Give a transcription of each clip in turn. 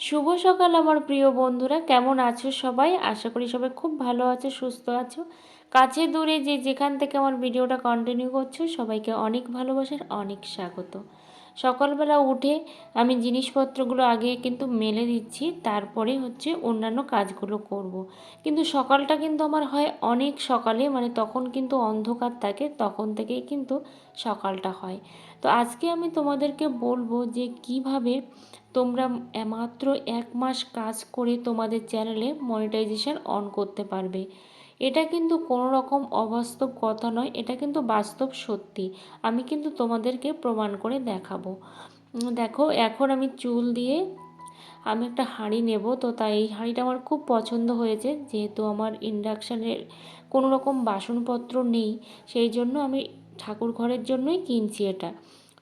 শুভ সকাল আমার প্রিয় বন্ধুরা। কেমন আছো সবাই? আশা করি সবাই খুব ভালো আছো, সুস্থ আছো। কাছে দূরে যে যেখান থেকে আমার ভিডিওটা কন্টিনিউ করছ, সবাইকে অনেক ভালোবাসার অনেক স্বাগত। সকালবেলা উঠে আমি জিনিসপত্রগুলো আগে কিন্তু মেলে দিচ্ছি, তারপরে হচ্ছে অন্যান্য কাজগুলো করব। কিন্তু সকালটা কিন্তু আমার হয় অনেক সকালে মানে তখন কিন্তু অন্ধকার থাকে, তখন থেকেই কিন্তু সকালটা হয় তো আজকে আমি তোমাদেরকে বলব যে কীভাবে তোমরা মাত্র এক মাস কাজ করে তোমাদের চ্যানেলে মনিটাইজেশন অন করতে পারবে এটা কিন্তু কোনো রকম অবাস্তব কথা নয়, এটা কিন্তু বাস্তব সত্যি। আমি কিন্তু তোমাদেরকে প্রমাণ করে দেখাবো। দেখো, এখন আমি চুল দিয়ে আমি একটা হাঁড়ি নেব, তো তাই এই হাঁড়িটা আমার খুব পছন্দ হয়েছে। যেহেতু আমার ইন্ডাকশানের কোনো রকম বাসনপত্র নেই, সেই জন্য আমি ঠাকুর ঘরের জন্যই কিনছি এটা।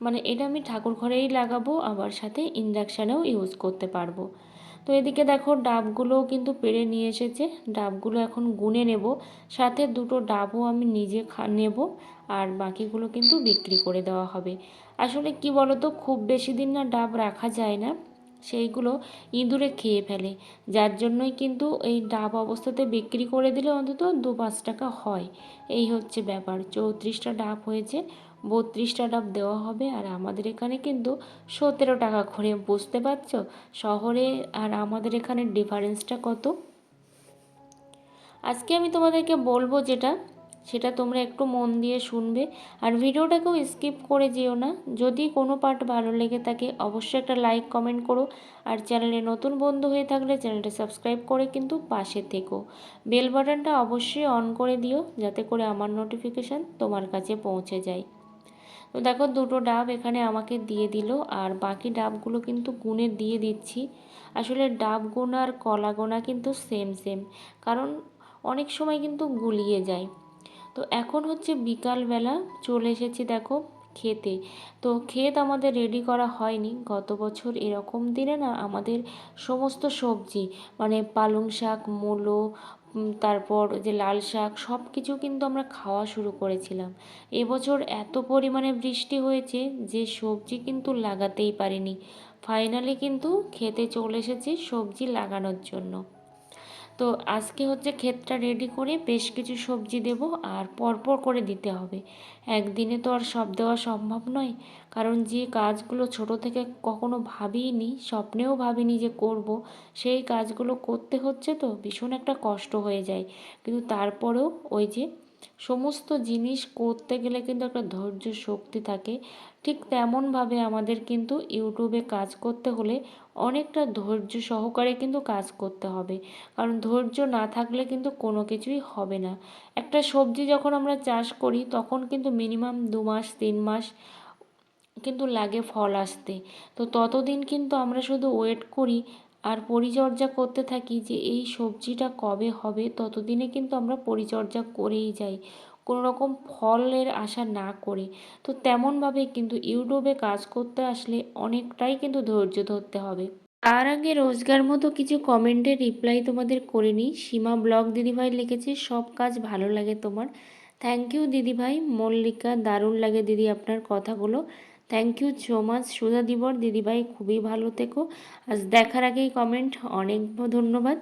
মানে এটা আমি ঠাকুর ঘরেই লাগাবো, আবার সাথে ইন্ডাকশানেও ইউজ করতে পারব। তো এদিকে দেখো ডাবগুলোও কিন্তু পেরে নিয়ে এসেছে। ডাবগুলো এখন গুনে নেব, সাথে দুটো ডাবও আমি নিজে নেব আর বাকিগুলো কিন্তু বিক্রি করে দেওয়া হবে। আসলে কি বলতো, খুব বেশি দিন না ডাব রাখা যায় না, সেইগুলো ইঁদুরে খেয়ে ফেলে। যার জন্যই কিন্তু এই ডাব অবস্থাতে বিক্রি করে দিলে অন্তত দু পাঁচ টাকা হয়। এই হচ্ছে ব্যাপার, চৌত্রিশটা ডাব হয়েছে। বত্রিশটা ডাব দেওয়া হবে। আর আমাদের এখানে কিন্তু সতেরো টাকা করে, বুঝতে পারছ? শহরে আর আমাদের এখানে ডিফারেন্সটা কত? আজকে আমি তোমাদেরকে বলব যেটা, সেটা তোমরা একটু মন দিয়ে শুনবে। আর ভিডিওটাকেও স্কিপ করে যেও না। যদি কোনো পার্ট ভালো লেগে থাকে, অবশ্যই একটা লাইক, কমেন্ট করো। আর চ্যানেলে নতুন বন্ধু হয়ে থাকলে চ্যানেলটা সাবস্ক্রাইব করে কিন্তু পাশে থেকো। বেল বাটনটা অবশ্যই অন করে দিও, যাতে করে আমার নোটিফিকেশান তোমার কাছে পৌঁছে যায়। তো দেখো দুটো ডাব এখানে আমাকে দিয়ে দিল, আর বাকি ডাবগুলো কিন্তু গুনে দিয়ে দিচ্ছি। আসলে ডাব গোনা আর কলা গোনা কিন্তু সেম সেম কারণ অনেক সময় কিন্তু গুলিয়ে যায়। তো এখন হচ্ছে বিকালবেলা চলে এসেছি দেখো খেতে। তো ক্ষেত আমাদের রেডি করা হয়নি। গত বছর এরকম দিনে না আমাদের সমস্ত সবজি মানে পালং শাক, মূলো তারপর যে লাল শাক সব কিছু কিন্তু আমরা খাওয়া শুরু করেছিলাম। এবছর এত পরিমাণে বৃষ্টি হয়েছে যে সবজি কিন্তু লাগাতেই পারিনি। ফাইনালি কিন্তু খেতে চলে এসেছি সবজি লাগানোর জন্য। তো আজকে হচ্ছে ক্ষেতটা রেডি করে বেশ কিছু সবজি দেব আর পরপর করে দিতে হবে। একদিনে তো আর সব দেওয়া সম্ভব নয়, কারণ যে কাজগুলো ছোট থেকে কখনো ভাবিনি স্বপ্নেও ভাবিনি যে করব, সেই কাজগুলো করতে হচ্ছে তো ভীষণ একটা কষ্ট হয়ে যায়। কিন্তু তারপরেও ওই যে সমস্ত জিনিস করতে গেলে কিন্তু একটা ধৈর্য শক্তি থাকে। ঠিক তেমনভাবে আমাদের কিন্তু ইউটিউবে কাজ করতে হলে অনেকটা ধৈর্য সহকারে কিন্তু কাজ করতে হবে। কারণ ধৈর্য না থাকলে কিন্তু কোনো কিছুই হবে না। একটা সবজি যখন আমরা চাষ করি, তখন কিন্তু মিনিমাম দু মাস, তিন মাস কিন্তু লাগে ফল আসতে। তো ততদিন কিন্তু আমরা শুধু ওয়েট করি আর পরিচর্যা করতে থাকি যে এই সবজিটা কবে হবে, ততদিনে কিন্তু আমরা পরিচর্যা করেই যাই। কোনো রকম ফলের আশা না করে। তো তেমনভাবে কিন্তু ইউটিউবে কাজ করতে আসলে অনেকটাই কিন্তু ধৈর্য ধরতে হবে। তার আগে রোজগার মতো কিছু কমেন্টের রিপ্লাই তোমাদের করে নিই। সীমা ব্লগ দিদিভাই লিখেছে, সব কাজ ভালো লাগে তোমার। থ্যাংক ইউ দিদিভাই। মল্লিকা দারুণ লাগে দিদি আপনার কথাগুলো। Thank you so much Sudha Dibar দিদিভাই খুবই ভালো থেকো। আজ দেখার আগেই কমেন্ট অনেক ধন্যবাদ।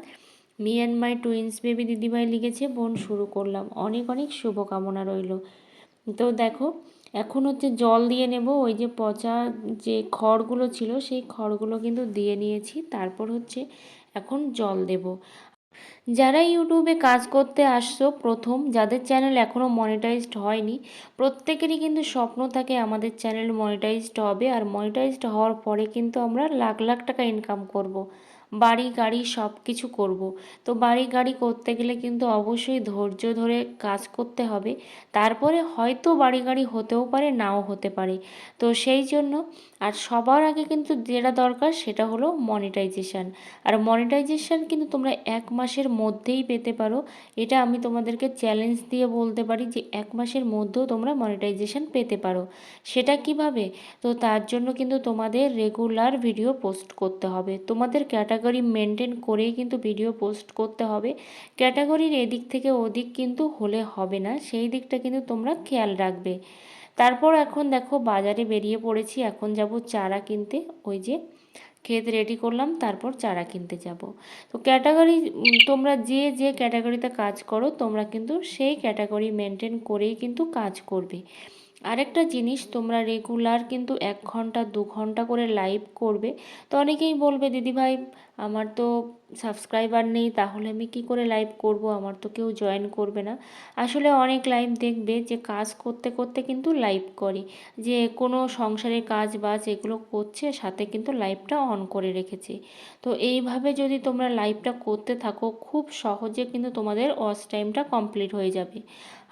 Me and my twins baby দিদিভাই লিখেছে, বোন, শুরু করলাম। অনেক অনেক শুভকামনা রইল। তো দেখো, এখন হচ্ছে জল দিয়ে নেব, ওই যে পচা যে খড়গুলো ছিল, সেই খড়গুলো কিন্তু দিয়ে নিয়েছি। তারপর হচ্ছে এখন জল দেব। যারা ইউটিউবে কাজ করতে আসছো, প্রথম, যাদের চ্যানেল এখনও মনিটাইজড হয়নি, প্রত্যেকেরই কিন্তু স্বপ্ন থাকে আমাদের চ্যানেল মনিটাইজড হবে, আর মনিটাইজড হওয়ার পরে কিন্তু আমরা লাখ লাখ টাকা ইনকাম করব। বাড়ি, গাড়ি সব কিছু করব। তো বাড়ি, গাড়ি করতে গেলে কিন্তু অবশ্যই ধৈর্য ধরে কাজ করতে হবে। তারপরে হয়তো বাড়ি, গাড়ি হতেও পারে, নাও হতে পারে। তো সেই জন্য আর সবার আগে কিন্তু যেটা দরকার সেটা হলো মনিটাইজেশান আর মনিটাইজেশান কিন্তু তোমরা এক মাসের মধ্যেই পেতে পারো। এটা আমি তোমাদেরকে চ্যালেঞ্জ দিয়ে বলতে পারি যে এক মাসের মধ্যেও তোমরা মনিটাইজেশান পেতে পারো। সেটা কীভাবে? তো তার জন্য কিন্তু তোমাদের রেগুলার ভিডিও পোস্ট করতে হবে। তোমাদের ক্যাটাগরি মেনটেন করেই কিন্তু ভিডিও পোস্ট করতে হবে। ক্যাটাগরির এদিক থেকে ওদিক কিন্তু হলে হবে না, সেই দিকটা কিন্তু তোমরা খেয়াল রাখবে। তারপর এখন দেখো বাজারে বেরিয়ে পড়েছি, এখন যাব চারা কিনতে। ওই যে ক্ষেত রেডি করলাম, তারপর চারা কিনতে যাব। তো ক্যাটাগরি তোমরা যে যে ক্যাটাগরিতে কাজ করো, তোমরা কিন্তু সেই ক্যাটাগরি মেনটেন করেই কিন্তু কাজ করবে। আরেকটা জিনিস, তোমরা রেগুলার কিন্তু এক ঘণ্টা, দু ঘণ্টা করে লাইভ করবে। তো অনেকেই বলবে দিদিভাই আমার তো সাবস্ক্রাইবার নেই, তাহলে আমি কি করে লাইভ করব? আমার তো কেউ জয়েন করবে না। আসলে অনেক লাইভ দেখবে যে কাজ করতে করতে কিন্তু লাইভ করে। যে কোনো সংসারের কাজ বাজ এগুলো করছে, সাথে কিন্তু লাইভটা অন করে রেখেছে। তো এইভাবে যদি তোমরা লাইভটা করতে থাকো, খুব সহজে কিন্তু তোমাদের ওয়াচ টাইমটা কমপ্লিট হয়ে যাবে।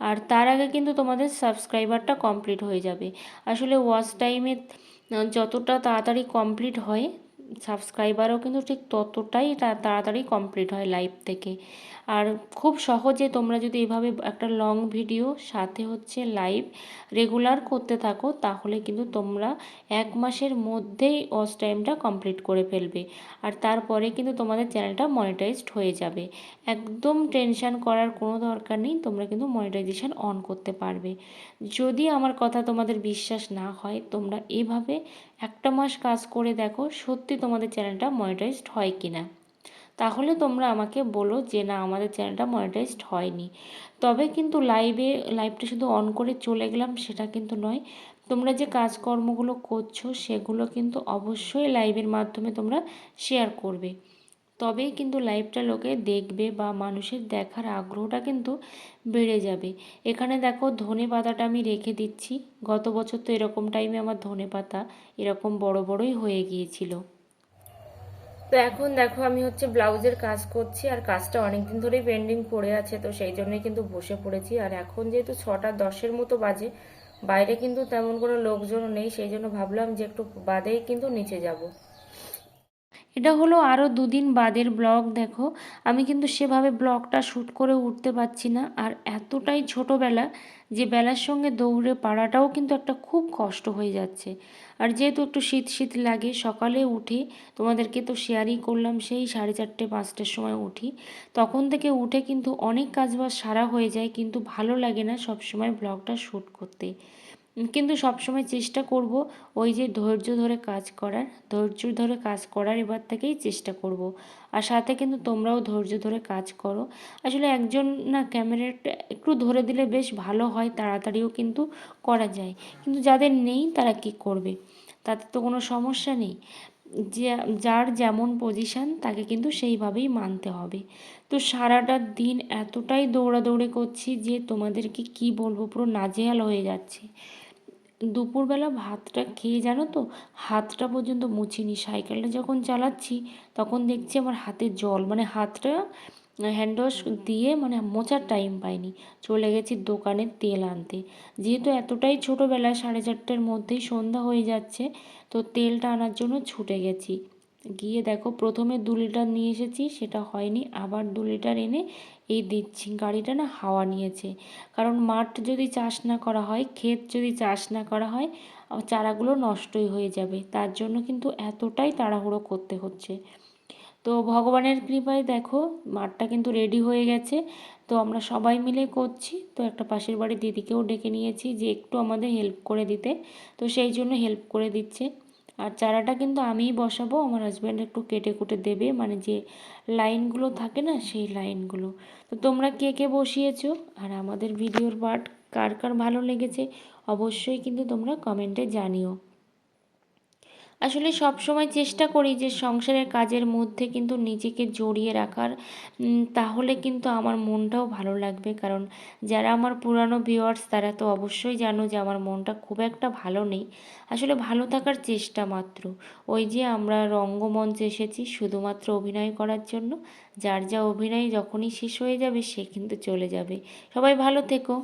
আর তার আগে কিন্তু তোমাদের সাবস্ক্রাইবারটা কমপ্লিট হয়ে যাবে। আসলে ওয়াচ টাইমে যতটা তাড়াতাড়ি কমপ্লিট হয় সাবস্ক্রাইবারও কিন্তু ঠিক ততটাই তাড়াতাড়ি কমপ্লিট হয় লাইভ থেকে। আর খুব সহজে তোমরা যদি এভাবে একটা লং ভিডিও সাথে হচ্ছে লাইভ রেগুলার করতে থাকো, তাহলে কিন্তু তোমরা এক মাসের মধ্যেই ওয়াচ টাইমটা কমপ্লিট করে ফেলবে। আর তারপরে কিন্তু তোমাদের চ্যানেলটা মনিটাইজড হয়ে যাবে। একদম টেনশান করার কোনো দরকার নেই, তোমরা কিন্তু মনিটাইজেশন অন করতে পারবে। যদি আমার কথা তোমাদের বিশ্বাস না হয়, তোমরা এভাবে একটা মাস কাজ করে দেখো, সত্যি তোমাদের চ্যানেলটা মনিটাইজড হয় কি না তাহলে তোমরা আমাকে বলো যে, না, আমাদের চ্যানেলটা মনিটাইজড হয়নি। তবে কিন্তু লাইভে লাইভটা শুধু অন করে চলে গেলাম, সেটা কিন্তু নয়। তোমরা যে কাজকর্মগুলো করছ, সেগুলো কিন্তু অবশ্যই লাইভের মাধ্যমে তোমরা শেয়ার করবে। তবেই কিন্তু লাইভটা লোকে দেখবে বা মানুষের দেখার আগ্রহটা কিন্তু বেড়ে যাবে। এখানে দেখো, ধনে পাতাটা আমি রেখে দিচ্ছি। গত বছর তো এরকম টাইমে আমার ধনে পাতা এরকম বড় বড়ই হয়ে গিয়েছিল। তো এখন দেখো আমি হচ্ছে ব্লাউজের কাজ করছি আর কাজটা অনেকদিন ধরেই পেন্ডিং পড়ে আছে, তো সেই জন্যই কিন্তু বসে পড়েছি। আর এখন যেহেতু ছটা দশের মতো বাজে, বাইরে কিন্তু তেমন কোনো লোকজন নেই, সেই জন্য ভাবলাম যে একটু বাদেই কিন্তু নিচে যাব। এটা হলো আরও দুদিন বাদের ব্লগ, দেখো। আমি কিন্তু সেভাবে ব্লগটা শ্যুট করে উঠতে পারছি না। আর এতটাই ছোটোবেলা যে বেলার সঙ্গে দৌড়ে পাড়াটাও কিন্তু একটা খুব কষ্ট হয়ে যাচ্ছে। আর যেহেতু একটু শীত শীত লাগে, সকালে উঠে, তোমাদেরকে তো শেয়ারই করলাম সেই সাড়ে চারটে, পাঁচটার সময় উঠি। তখন থেকে উঠে কিন্তু অনেক কাজ কাজবাজ সারা হয়ে যায়, কিন্তু ভালো লাগে না সব সময় ব্লগটা শ্যুট করতে। কিন্তু সবসময় চেষ্টা করব ওই যে ধৈর্য ধরে কাজ করার, ধৈর্য ধরে কাজ করার এবার থেকেই চেষ্টা করব। আর সাথে কিন্তু তোমরাও ধৈর্য ধরে কাজ করো। আসলে একজন না ক্যামেরাটা একটু ধরে দিলে বেশ ভালো হয়, তাড়াতাড়িও কিন্তু করা যায়। কিন্তু যাদের নেই তারা কি করবে? তাতে তো কোনো সমস্যা নেই। যে, যার যেমন পজিশান তাকে কিন্তু সেইভাবেই মানতে হবে। তো সারাটা দিন এতটাই দৌড়াদৌড়ি করছি যে তোমাদেরকে কি বলব, পুরো নাজেহাল হয়ে যাচ্ছে। দুপুরবেলা ভাতটা খেয়ে জানো তো? হাতটা পর্যন্ত মুছিনি। সাইকেলটা যখন চালাচ্ছি, তখন দেখছি আমার হাতে জল। মানে হাতটা হ্যান্ড ওয়াশ দিয়ে মানে মোচার টাইম পাইনি। চলে গেছি দোকানে তেল আনতে। যেহেতু এতটাই ছোটোবেলায় সাড়ে চারটের মধ্যেই সন্ধ্যা হয়ে যাচ্ছে, তো তেলটা আনার জন্য ছুটে গেছি। গিয়ে দেখো প্রথমে দু লিটার নিয়ে এসেছি, সেটা হয়নি। আবার দু লিটার এনে এই দিচ্ছি। গাড়িটা না হাওয়া নিয়েছে। কারণ মাঠ যদি চাষ না করা হয়, ক্ষেত যদি চাষ না করা হয় চারাগুলো নষ্টই হয়ে যাবে। তার জন্য কিন্তু এতটাই তাড়াহুড়ো করতে হচ্ছে। তো ভগবানের কৃপায় দেখো, মাঠটা কিন্তু রেডি হয়ে গেছে। তো আমরা সবাই মিলে করছি। তো একটা পাশের বাড়ির দিদিকেও ডেকে নিয়েছি যে, একটু আমাদের হেল্প করে দিতে। তো সেই জন্য হেল্প করে দিচ্ছে। আর চারাটা কিন্তু আমিই বসাবো, আমার হাজব্যান্ড একটু কেটে কুটে দেবে মানে যে লাইনগুলো থাকে না, সেই লাইনগুলো তো তোমরা কে কে বসিয়েছো? আর আমাদের ভিডিওর পার্ট কার কার ভালো লেগেছে, অবশ্যই কিন্তু তোমরা কমেন্টে জানিও। আসলে সব সময় চেষ্টা করি যে সংসারের কাজের মধ্যে কিন্তু নিজেকে জড়িয়ে রাখার। তাহলে কিন্তু আমার মনটাও ভালো লাগবে। কারণ যারা আমার পুরানো ভিওয়ার্স তারা তো অবশ্যই জানো যে আমার মনটা খুব একটা ভালো নেই। আসলে ভালো থাকার চেষ্টা মাত্র। ওই যে আমরা রঙ্গমঞ্চে এসেছি, শুধুমাত্র অভিনয় করার জন্য। যার যা অভিনয় যখনই শেষ হয়ে যাবে, সে কিন্তু চলে যাবে। সবাই ভালো থেকো।